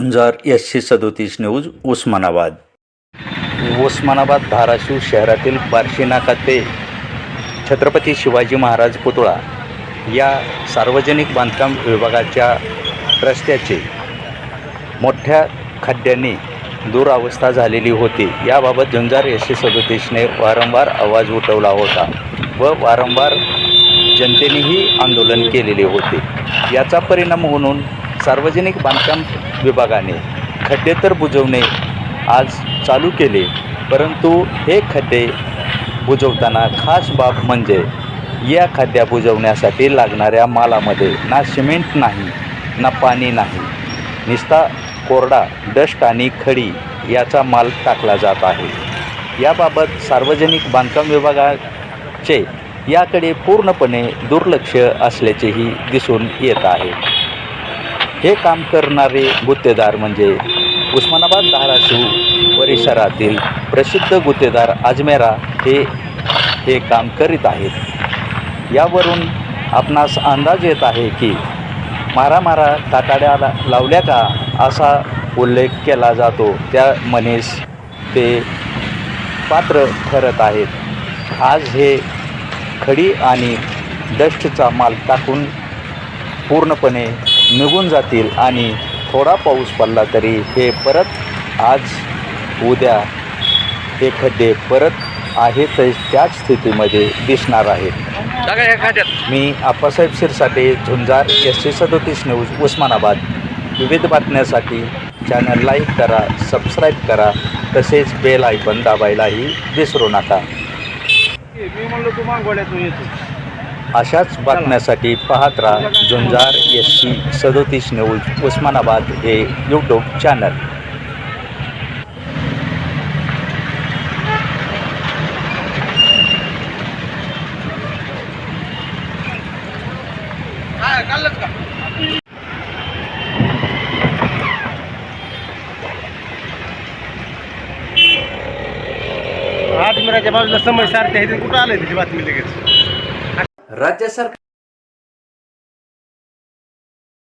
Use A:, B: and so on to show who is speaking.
A: झुंजार एसशे सदोतीस न्यूज उस्मानाबाद. उस्मानाबाद धाराशिव शहरातील बार्शी नाका ते छत्रपती शिवाजी महाराज पुतळा या सार्वजनिक बांधकाम विभागाच्या रस्त्याचे मोठ्या खड्ड्यांनी दुरावस्था झालेली होती. याबाबत झुंजार एसशे सदोतीसने वारंवार आवाज उठवला होता व वारंवार जनतेनेही आंदोलन केलेले होते. याचा परिणाम म्हणून सार्वजनिक बांधकाम विभागाने खड्डे तर बुजवणे आज चालू केले परंतु हे खड्डे बुजवताना खास बाब म्हणजे या खड्ड्या बुजवण्यासाठी लागणाऱ्या मालामध्ये ना सिमेंट नाही ना पाणी नाही निस्ता कोरडा डस्ट आणि खडी याचा माल टाकला जात आहे. याबाबत सार्वजनिक बांधकाम विभागाचे याकडे पूर्णपणे दुर्लक्ष असल्याचेही दिसून येत आहे. हे काम करणारे गुत्तेदार म्हणजे उस्मानाबाद धाराशिव परिसरातील प्रसिद्ध गुत्तेदार अजमेरा हे हे काम करीत आहेत. यावरून आपणास अंदाज येत आहे की मारा मारा ताटाड्या लावल्या का असा उल्लेख केला जातो. त्या मनीस ते पात्र ठरत आहेत. आज हे खडी आणि डस्टचा माल टाकून पूर्णपणे निघून जातील आणि थोडा पाऊस पडला तरी हे परत आज उद्या हे खड्डे परत आहेत त्याच स्थितीमध्ये दिसणार आहेत. मी आप्पासाहेब शिरसाटे झुंजार एस सी सदोतीस न्यूज उस्मानाबाद. विविध बातम्यासाठी चॅनल लाईक करा सबस्क्राईब करा तसेच बेल आयकॉन दाबायलाही विसरू नका.
B: मी म्हणलो तू मागवड्यातून येतो
A: अशाच बातम्यासाठी पाहत राहा झुंजार एस सी सदोतीस न्यूज उस्मानाबाद हे यूट्यूब चॅनल
B: हा बाजूला समज सारखे आहे. ते कुठं आलं त्याची बातमी लगेच?
A: રાજ્ય સરકાર